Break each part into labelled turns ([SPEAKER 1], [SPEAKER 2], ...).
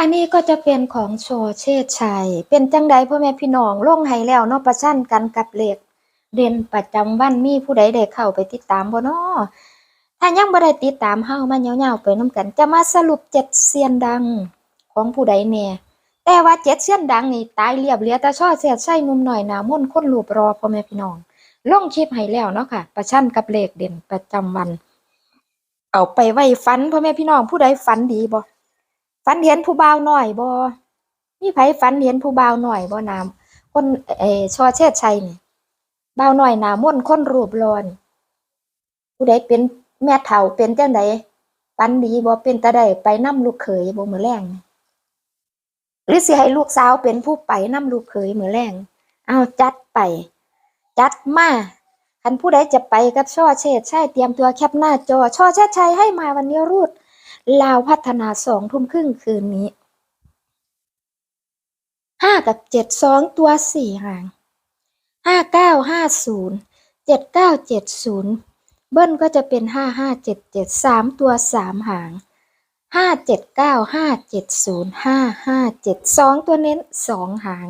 [SPEAKER 1] ค่ะนี่ก็จะเป็นของโชเชษชัย เป็นจังใดพ่อแม่พี่น้องลงให้แล้วเนาะประชันกันกับเลขเด่นประจำวันมีผู้ใดได้เข้าไปติดตามบ่เนาะถ้ายังบ่ได้ติดตามเฮามาเหยาวๆไปนํกัน จะมาสรุปเจ็ดเซียนดังของผู้ใดแน่แต่ว่าเจ็ดเซียนดังนี่ตายเรียบเหลือแต่ช่อเสียดใส่หนุ่มหน่อยหน้ามนต์คนรูปรอพ่อแม่พี่น้องลงคลิปให้แล้วเนาะค่ะ ประชันกับเลขเด่นประจำวัน เอาไปไว้ฝันพ่อแม่พี่น้องผู้ใดฝันดีบ่ ฝันเห็นผู้บ่าวน้อยบ่มีไผฝันเห็นผู้บ่าวน้อยบ่นามคนเออชอเชษฐ์ชัยนี่บ่าวน้อยหนามนต์คนรูปรอนผู้ใดเป็นแม่เฒ่าเป็นจังไดฝันดีบ่เป็นตาได้ไปนํลูกเขยบ่มื้อแลงนี่หรือสิให้ลูกสาวเป็นผู้ไปนํลูกเขยมื้อแลงเอาจัดไป จัดมาคันผู้ใดจะไปกับช่อเชษฐ์ชัยเตรียมตัวแคปหน้าจอช่อเชษฐ์ชัยให้มาวันนี้รูด ลาวพัฒนาสองทุ่มครึ่งคืนนี้ห้ากับเจ็ดสองตัวสี่หางห้าเก้าห้าศูนย์เจ็ดเก้าเจ็ดศูนย์เบิ้ลก็จะเป็นห้าห้าเจ็ดเจ็ดสามตัวสามหางห้าเจ็ดเก้าห้าเจ็ดศูนย์ห้าห้าเจ็ดสองตัวเน้นสองหาง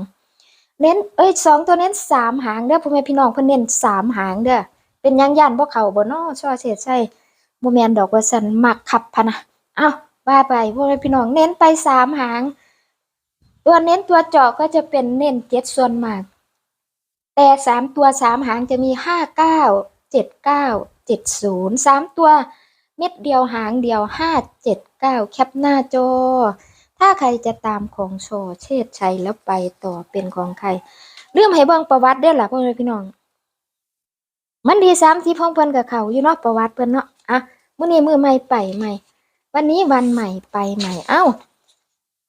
[SPEAKER 1] เน้นเอ้ยสองตัวเน้นสามหางเด้อพ่อแม่พี่น้องเพิ่นเน้นสามหางเด้อเป็นยังย่านบ่เขาบ่น้อช่อเสียใช่บ่แม่นดอกว่าซั่นมักขับพะนะ เอาว่าไปพ่อแม่พี่น้องเน้นไปสามหาง ตัวเน้นตัวเจาะก็จะเป็นเน้นเจ็ดส่วนมาก แต่สามตัวสามหางจะมีห้าเก้าเจ็ดเก้าเจ็ดศูนย์สามตัวเม็ดเดียวหางเดียวห้าเจ็ดเก้าแคปหน้าจอ ถ้าใครจะตามของโชว์เชษฐ์ชัยแล้วไปต่อเป็นของใคร เรื่องให้เบิ่งประวัติเด้อล่ะพ่อแม่พี่น้อง มันดีสามที่พ่องเพิ่นกับเขาอยู่เนาะประวัติเพิ่นเนาะอะมื้อนี้มือใหม่ไปใหม่ วันนี้วันใหม่ไปใหม่ เอ้า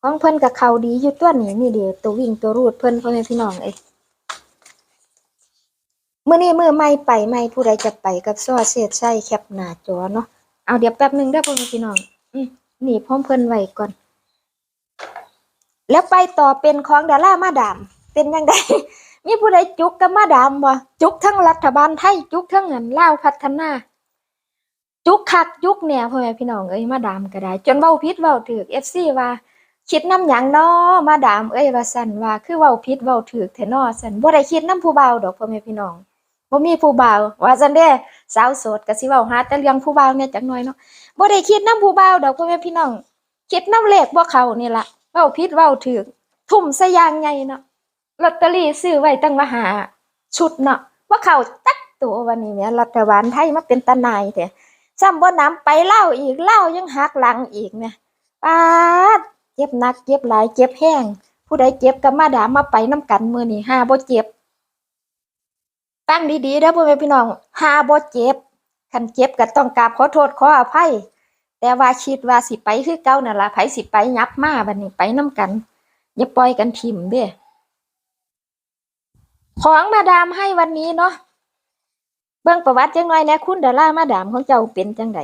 [SPEAKER 1] ของเพิ่นกับเขาดีอยู่ตัวนี้นี่เดียวตัววิ่งตัวรูดเพิ่นพ่อแม่พี่น้องเอ้ยมื้อนี้มือใหม่ไปใหม่ผู้ใดจะไปกับซอเสียใช้แคปหน้าจอเนาะเอาเดี๋ยวแป๊บหนึ่งเด้พ่อแม่พี่น้อง อืมนี่พร้อมเพิ่นไว้ก่อน แล้วไปต่อเป็นของดารามาดาม เป็นยังไงมีผู้ใดจุกกับมาดามบ่จุกทั้งรัฐบาลไทยจุกทั้งเงินลาวพัฒนา จุกคักจุกเนี่ยพ่อแม่พี่น้องเอ้ยมาดามก็ได้ จนเว้าผิดเว้าถูก FC ว่า คิดน้ำหยังน้อมาดามเอ้ยว่าซั่นว่าคือเว้าผิดเว้าถูกแท้น้อซั่นบ่ได้คิดน้ำผู้เบาดอกพ่อแม่พี่น้องบ่มีผู้เบาว่าซั่นเด้สาวโสดก็สิเว้าหาแต่เรื่องผู้เบาเนี่ยจักหน่อยเนาะบ่ได้คิดน้ำผู้เบาดอกพ่อแม่พี่น้องคิดน้ำเลขบ่เข้านี่ละเว้าผิดเว้าถูกทุ่มซะอย่างใหญ่เนาะลอตเตอรี่ซื้อไว้ตั้งว่าหาชุดเนาะบ่เขาจักตัววันนี้แหม่รัฐบาลไทยมาเป็นตานายแท้ ซ้ำบ่นำไปเล่าอีกเล่ายังหักหลังอีกแหม่ยปาดเจ็บหนักเจ็บหลายเจ็บแห้ง ผู้ใดเจ็บก็มาด่ามาไปน้ำกันมือนี้หาบ่เจ็บฟังดีๆเด้อพ่อแม่พี่น้องห้าบ่เจ็บคันเจ็บก็ต้องกราบขอโทษขออภัย แต่ว่าคิดว่าสิไปคือเก่านั่นล่ะไผสิไปยับมาบัดนี้ไปนํกันอย่าปล่อยกันทิ่มเด้ของมาดามให้วันนี้เนาะ บิ่งประวัติจังหน่อยแน่คุณดารามาดามของเจ้าเป็นจังได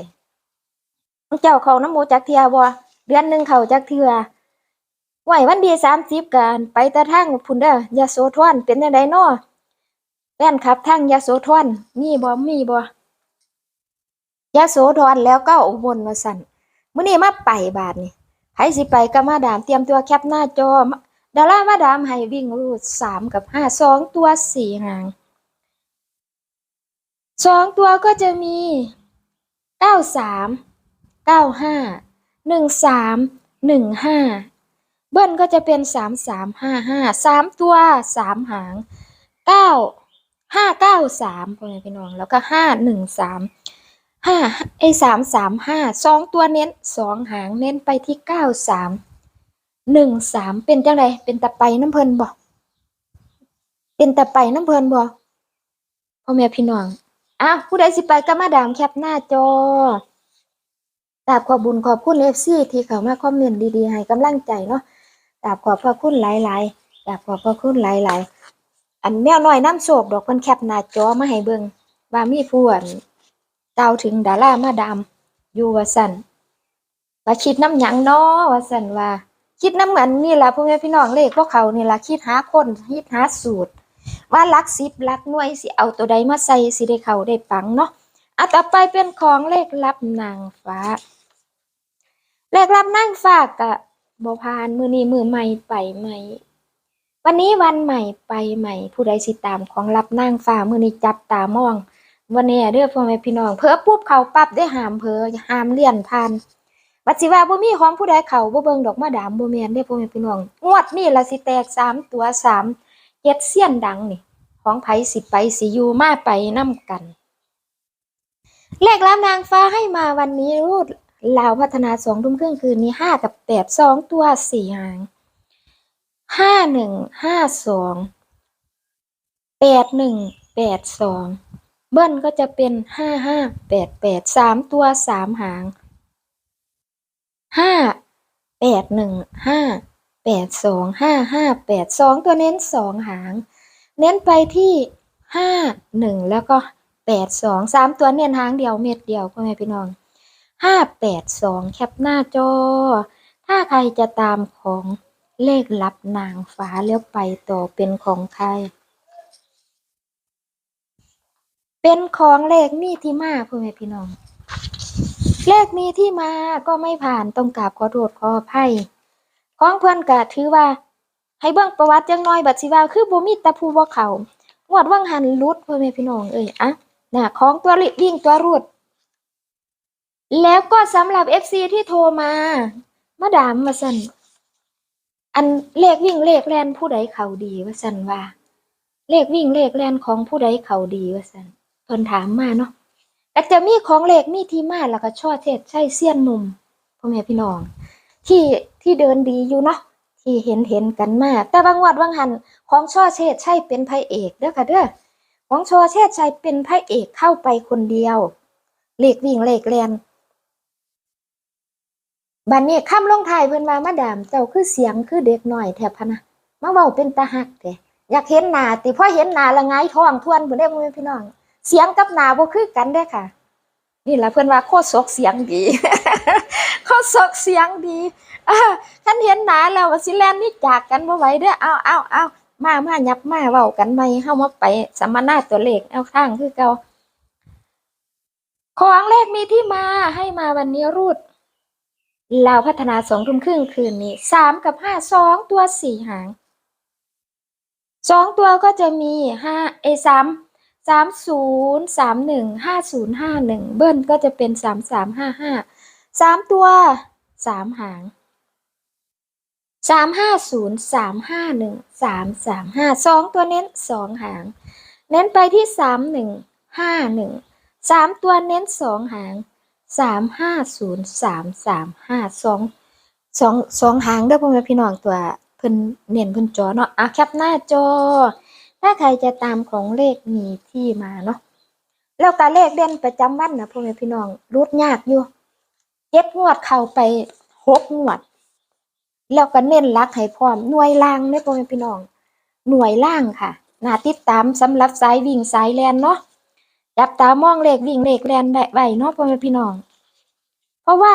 [SPEAKER 1] ของเจ้าเขาน้ำมูจักเทื่อบ่เดือนหนึงเข้าจักเทือไหววันดี30กันไปแต่ทางพุ่นเด้อยาโสธรเป็นจังไดเนาะแฟนคลับทางยาโสธรมีบ่มีบ่ยาโสธรแล้วก็อุบลว่าซั่นมื้อนี้มาไปบาดนี้ไผสิไปกับมาดามเตรียมตัวแคปหน้าจอดารามาดามให้วิ่งรูดสามกับห้าสองตัวสี่หาง สองตัวก็จะมีเก้าสามเก้าห้าหนึ่งสามหนึ่งห้าเบิ้ลก็จะเป็นสามสามห้าห้าสามตัวสามหางเก้าห้าเก้าสามพ่อแม่พี่น้องแล้วก็ห้าหนึ่งสามห้าไอ้สามสามห้าสองตัวเน้นสองหางเน้นไปที่เก้าสามหนึ่งสามเป็นจังไรเป็นตะไปน้ำเพลินบ่เป็นตะไปน้ำเพลินบ่พ่อแม่พี่น้อง อ้าวผู้ใดสิไปก็มาดามแคปหน้าจอกราบขอบุญขอบคุณเอฟซีที่เข้ามาคอมเมนต์ดีๆ ให้กำลังใจเนาะกราบขอบพระคุณหลายๆกราบขอบพระคุณหลายๆ อันแมวน้อยน้ำโศกดอกเพิ่นแคปหน้าจอมาให้เบิ่งว่ามีผู้อันกล่าวถึงดารามาดามอยู่ว่าสันว่าคิดน้ำหยังเน้อว่าสันว่า คิดน้ำเหมือนนี่แหละพ่อแม่พี่น้องเลขพวกเขานี่ละคิดหาคนคิดหาสูตร ว่าลักสิบลักหน่วยสิเอาตัวใดมาใส่สิได้เขาได้ปังเนาะอะต่อไปเป็นของเลขลับนางฟ้า เลขลับนางฟ้ากะบ่ผ่านมือนี้มือใหม่ไปใหม่ วันนี้วันใหม่ไปใหม่ ผู้ใดสิตามของรับนางฟ้ามือนี้จับตามอง วันนี้เด้อพ่อแม่พี่น้องเผลอปุ๊บเขาปั๊บได้หามเผลอหามเลี่ยนผ่านบัดสิว่าบ่มีของผู้ใดเขาบ่เบิ่งดอกมาดามบ่แม่นเด้อพ่อแม่พี่น้องงวดนี้ละสิแตกสามตัวสาม เจ็ดเสี้ยนดังนี่ ของไผสิไปสิอยู่มาไปนํกันเลขรับนางฟ้าให้มาวันนี้รูดลาวพัฒนาสองทุ่มครึ่งคืนนี้ห้ากับแปดสองตัวสี่หางห้าหนึ่งห้าสองแปดหนึ่งแปดสองเบิ้ลก็จะเป็นห้าห้าแปดแปดสามตัวสามหางห้าแปดหนึ่งห้า แปดสองห้าห้าแปดสองตัวเน้นสองหาง เน้นไปที่ห้าหนึ่งแล้วก็แปดสองสามตัวเน้นหางเดียวเม็ดเดียวพ่อแม่พี่น้องห้าแปดสองแคปหน้าจอ ถ้าใครจะตามของเลขลับนางฟ้าแล้วไปต่อเป็นของใคร เป็นของเลขมีที่มาพ่อแม่พี่น้อง เลขมีที่มาก็ไม่ผ่านต้องกราบขอโทษขออภัย ของเพื่อนก็ถือว่า ให้เบิ่งประวัติจังน้อยบัดสิว่าคือบ่มีแตะผู้บ่เขางวดวังหันรุดพ่อแม่พี่น้องเอ้ยอะน่ะของตัวลิวิ่งตัวรุด แล้วก็สำหรับ FC ที่โทรมามาดามว่าซั่นอันเลขวิ่งเลขแลนผู้ใดเขาดีว่าซั่นว่า เลขวิ่งเลขแลนของผู้ใดเขาดีว่าซั่นเพิ่นถามมาเนาะก็จะมีของเลขมีที่มาแล้วก็ช่อเทศใช่เสี้ยนหนุ่มพ่อแม่พี่น้อง ที่ ที่เดินดีอยู่เนาะที่เห็นเห็นกันมาแต่บางวัดบางหันของช่อเชษใช่เป็นพระเอกเด้อค่ะเด้อของช่อเชษชัยเป็นพระเอกเข้าไปคนเดียวเหลขวิ่งเหลขแลนบัดนี้ค่ำลงท้ายเพิ่นว่ามาดามเจ้าคือเสียงคือเด็กหน้อยแทบพนะมาเว้าเป็นตาหักแท้อยากเห็นหนาติพอเห็นหนาละหงท้องทวนเพิ่นได้อพ่อพี่น้อง เสียงกับหนาบ่คือกันเด้อค่ะ นี่ล่ะเพิ่อนว่าโคตรสกเสียงดี โคตรสกเสียงดีอ่าคันเห็นหนาแล้วว่าสิแลนนี่จากกันบ่ไหวเด้อเอาเอาเอามามายับมาเว้ากันใหม่เฮามาไปสัมมนาตัวเลขเอาทางคือเก่าของเลขมีที่มาให้มาวันนี้รูดลาวพัฒนาสองทุ่มครึ่งคืนนี้สามกับห้าสองตัวสี่หางสองตัวก็จะมีห้าเอสามสามศูนย์สามหนึ่งห้าศูนย์ห้าหนึ่งเบิ้ลก็จะเป็นสามสามห้าห้า สามตัวสามหางสามห้าศูนย์สามห้าหนึ่งสามสามห้าสองตัวเน้นสองหาง เน้นไปที่สามหนึ่งห้าหนึ่งสามตัวเน้นสองหางสามห้าศูนย์สามสามห้าสองสองสองหางเด้อพ่อแม่พี่น้องตัวเพิ่นเน้นเพิ่นจอเนาะอะแคปหน้าจอ ถ้าใครจะตามของเลขมีที่มาเนาะแล้วก็เลขเด่นประจำวันนะพ่อแม่พี่น้องรูดยากอยู่ เจ็ดงวดเข้าไปหกงวด แล้วก็เน้นรักให้พร้อมหน่วยล่างเด้พ่อแม่พี่น้อง หน่วยล่างค่ะน่าติดตามสำหรับสายวิ่งสายแลนเนาะจับตามองเลขวิ่งเลขแลนได้ไว้เนาะพ่อแม่พี่น้อง เพราะว่า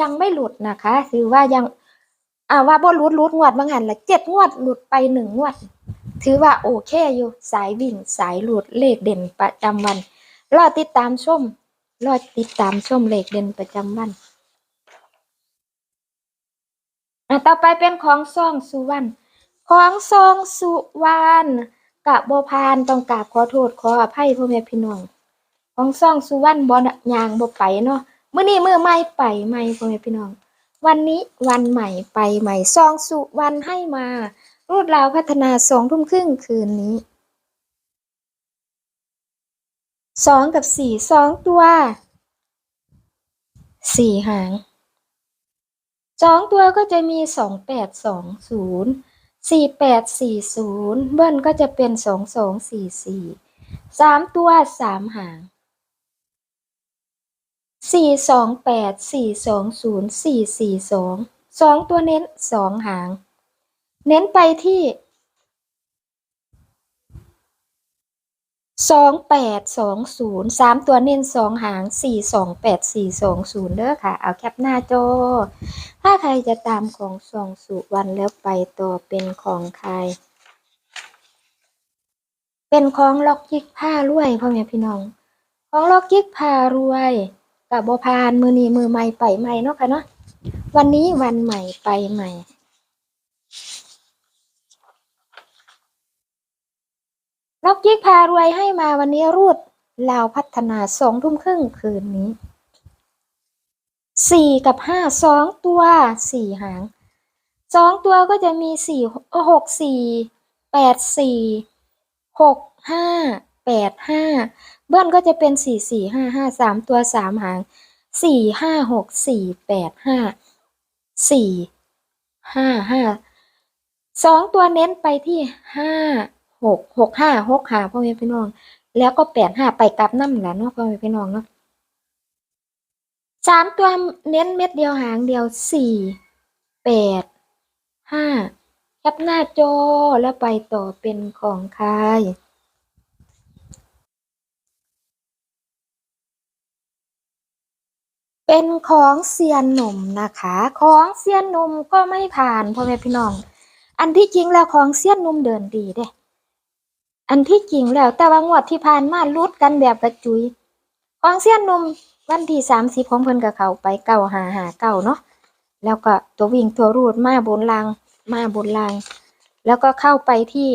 [SPEAKER 1] ยังไม่หลุดนะคะถือว่ายังอ่าว่าบ่หลุดหลุดงวดบางหันละเจ็ดงวดหลุดไปหนึ่งงวด ถือว่าโอเคอยู่สายวิ่งสายหลุดเลขเด่นประจำวันรอติดตามชม รอติดตามชมเหลขเด่นประจำวันอะต่อไปเป็นของซองสุวรรณของซองสุวรรณกะบพานต้องกราบขอโทษขออภัยพ่อแม่พี่น้องของซองสุวรรณบ่ยางบ่ไปเนาะมื้อนี้มื้อใหม่ไปใหม่พ่อแม่พี่น้อง วันนี้วันใหม่ไปใหม่ซองสุวรรณให้มา รูดราวพัฒนาสองทุ่มครึ่งคืนนี้ สองกับสี่สองตัวสี่หางสองตัวก็จะมีสองแปดสองศูนย์สี่แปดสี่ศูนย์เบิ้ลก็จะเป็นสองสองสี่สี่สามตัวสามหางสี่สองแปดสี่สองศูนย์สี่สี่สองสองตัวเน้นสองหาง เน้นไปที่ สองแปดสองศูนย์สามตัวเน้นสองหางสี่สองแปดสี่สองศูนย์เด้อค่ะ เอาแคปหน้าจอ ถ้าใครจะตามของสองสุวรรณแล้วไปต่อเป็นของใคร เป็นของล็อกยิกผ้ารวยพ่อแม่พี่น้อง ของล็อกยิกผ้ารวยกับบพานมือนีมือใหม่ไปใหม่เนาะค่ะเนาะวันนี้วันใหม่ไปใหม่ นกยิกพารวยให้มาวันนี้รูดลาวพัฒนาสองทุ่มครึ่งคืนนี้สี่กับห้าสองตัวสี่หางสองตัวก็จะมีสี่หกสี่แปดสี่หกห้าแปดห้าเบิ้ลก็จะเป็นสี่สี่ห้าห้าสามตัวสามหางสี่ห้าหกสี่แปดห้าสี่ห้าห้าสองตัวเน้นไปที่ห้า หกหกห้าหกห้าพ่อแม่พี่น้อง แล้วก็แปดห้าไปกลับน้ำหลานเนาะพ่อแม่พี่น้องเนาะสามตัวเน้นเม็ดเดียวหางเดียวสี่แปดห้าแคปหน้าจอแล้วไปต่อเป็นของใครเป็นของเซียนหนุ่มนะคะ ของเซียนหนุ่มก็ไม่ผ่านพ่อแม่พี่น้อง อันที่จริงแล้วของเซียนหนุ่มเดินดีเด้ อันที่จริงแล้วแต่ว่างวดที่ผ่านมาลุดกันแบบกระจุยของเซียนนุ่มวันที่สามสิบของเพิ่นกับเขาไปเก้าหาหาเก้าเนาะแล้วก็ตัววิ่งตัวรูดมาบนรางมาบนราง แล้วก็เข้าไปที่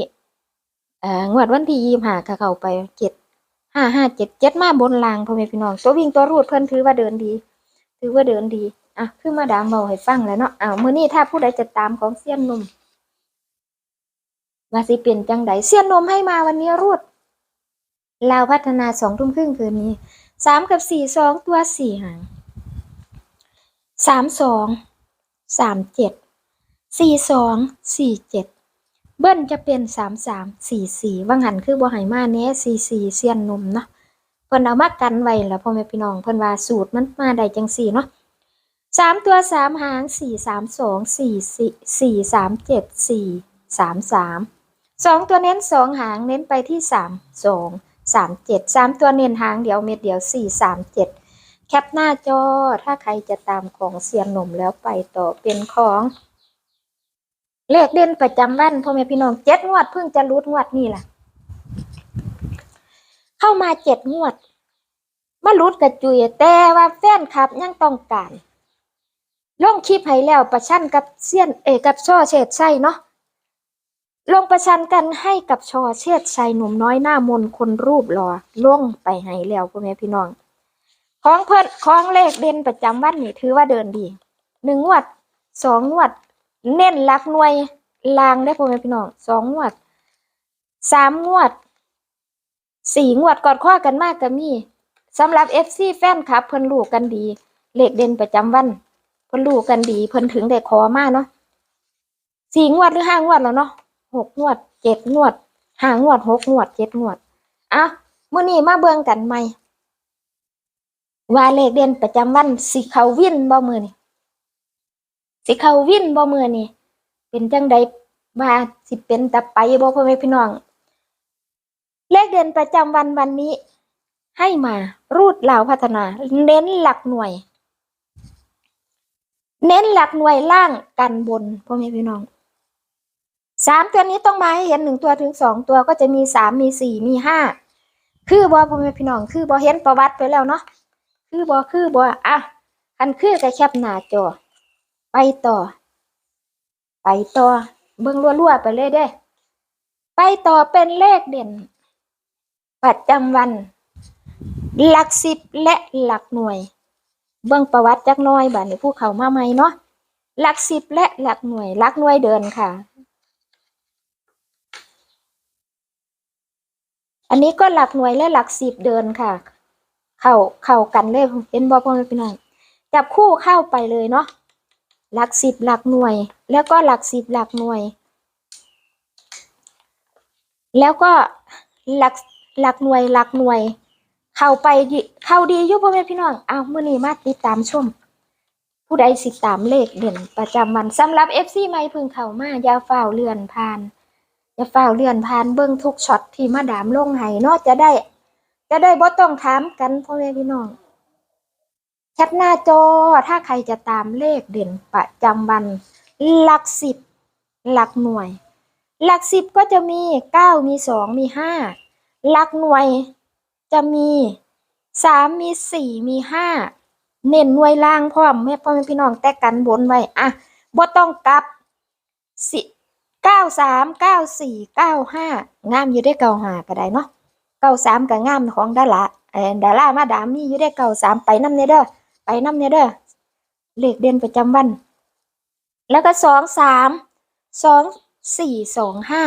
[SPEAKER 1] เอ่องวดวันที่ยี่หาก็เขาไปเจ็ดห้าห้าเจ็ดเจ็ดมาบนรางพ่อแม่พี่น้องตัววิ่งตัวรูดเพิ่นถือว่าเดินดี ถือว่าเดินดีอะคือมาดามเบาให้ฟังแล้วเนาะอ้าวมื้อนี้ถ้าผู้ใดจะตามของเซียนนุ่ม ว่าสิเป็นจังไดเสียนนมให้มาวันนี้รูดลาวพัฒนาสองทุ่มครึ่งคืนนี้สามกับสี่สองตัวสี่หางสามสองสามเจ็ดสี่สองสี่เจ็ดเบิ้ลจะเป็นสามสามสี่สี่ว่างหันคือบ่ใหายมาเนี้ยสี่สี่เสียนนมเนาะเพิ่นเอามากันไว้แล้วพ่อแม่พี่น้องเพิ่นว่าสูตรมันมาได้จังสี่เนาะสามตัวสามหางสี่สามสองสี่สี่สี่สามเจ็ดสี่สามสาม สองตัวเน้นสองหางเน้นไปที่สามสองสามเจ็ดสามตัวเน้นหางเดียวเม็ดเดียวสี่สามเจ็ดแคปหน้าจอถ้าใครจะตามของเซียนหนุ่มแล้วไปต่อเป็นของเลขเด่นประจำวันพ่อแม่พี่น้องเจ็ดงวดเพิ่งจะรุดงวดนี่แหละเข้ามาเจ็ดงวดมารุดกระจุยแต่ว่าแฟนคลับยังต้องการลงคลิปให้แล้วประชันกับเซียนเอกับช่อเฉดไส้เนาะ ลงประชันกันให้กับชอเชษชัยหนุ่มน้อยหน้ามนคนรูปหล่อล่วงไปให้แล้วพ่อแม่พี่น้อง ของเพิ่นของเลขเด่นประจำวันนี่ถือว่าเดินดีหนึ่งงวดสองงวดเน้นลักหน่วยลางได้พ่อแม่พี่น้องสองงวดสามงวดสี่งวดกอดข้อกันมากก็มีสำหรับเอฟซีแฟนคลับเพิ่นรู้กันดี เลขเด่นประจำวัน เพิ่นรู้กันดี เพิ่นถึงได้ขอมากเนาะสี่งวดหรือห้างวดแล้วเนาะ หกงวดเจ็ดงวดห้างวดหกงวดเจ็ดงวดอะมื้อนี้มาเบิ่งกันใหม่ว่าเลขเด่นประจำวันสิเขาวินบ่มื้อนี้สิเขาวินบ่มื้อนี้เป็นจังใดว่าสิเป็นตะไปบ่พ่อแม่พี่น้อง เลขเด่นประจำวันวันนี้ ให้มารูดลาวพัฒนา เน้นหลักหน่วย เน้นหลักหน่วยล่างกันบนพ่อแม่พี่น้อง สามตัวนี้ต้องมาให้เห็นหนึ่งตัวถึงสองตัวก็จะมีสามมีสี่มีห้าคือบอพ่อแม่พี่น้องคือบอเห็นประวัติไปแล้วเนาะคือบอคือบออะคันคือก็แคปหน้าจอ ไปต่อ ไปต่อ เบิ่งรัวๆไปเลยเด้ ไปต่อเป็นเลขเด่น ประจำวัน หลักสิบและหลักหน่วย เบิ่งประวัติจักน้อยบัดนี้ผู้เขามาใหม่เนาะหลักสิบและหลักหน่วยหลักหน่วยเดินค่ะ อันนี้ก็หลักหน่วยและหลักสิบเดินค่ะ เข้าเข้ากันเลยเห็นบอพ่อแม่พี่น้องจับคู่เข้าไปเลยเนาะหลักสิบหลักหน่วย แล้วก็หลักสิบหลักหน่วย แล้วก็หลักหลักหน่วยหลักหน่วย เข้าไปเข้าดียู่พ่อแม่พี่น้องเอาเมื่อนี้มาติดตามชมผู้ใดสิตามเลขเด่นประจำวันสำหรับ FC ไม่พึงเข้ามา ยาฝ้าวเลือนผ่าน อย่าฝ้าเลื่อนผ่านเบิ่งทุกช็อตที่มาดามลงให้เนาะจะได้ จะได้บ่ต้องถามกันพ่อแม่พี่น้องแคปหน้าจอถ้าใครจะตามเลขเด่นประจำวันหลักสิบหลักหน่วย หลักสิบก็จะมีเก้ามีสองมีห้าหลักหน่วยจะมีสามมีสี่มีห้าเน้นหน่วยล่างพร้อมแม่พ่อแม่พี่น้องแต่กันบนไว้อะบ่ต้องกลับสิ เก้าสามเก้าสี่เก้าห้างามอยู่ได้เก้าห้าก็ได้เนาะเก้าสามก็งามของดาราเอ่อดารามาดามมีอยู่ได้เก้าสามไปน้ำเนเด้อไปน้ำเนเด้อเลขเด่นประจำวัน แล้วก็สองสามสองสี่สองห้า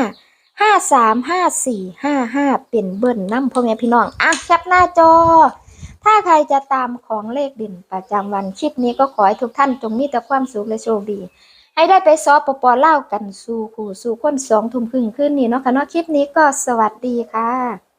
[SPEAKER 1] ห้าสามห้าสี่ห้าห้าเป็นเบิ้ลน้ำพ่อแม่พี่น้องอะแคปหน้าจอ ถ้าใครจะตามของเลขเด่นประจำวันคลิปนี้ก็ขอให้ทุกท่านจงมีแต่ความสุขและโชคดี ให้ได้ไปซอปปเล่าวกันสู่ขู่สู่คนสองทุ่มครึ่งขึ้นนี่เนาะค่ะเนาะคลิปนี้ก็สวัสดีค่ะ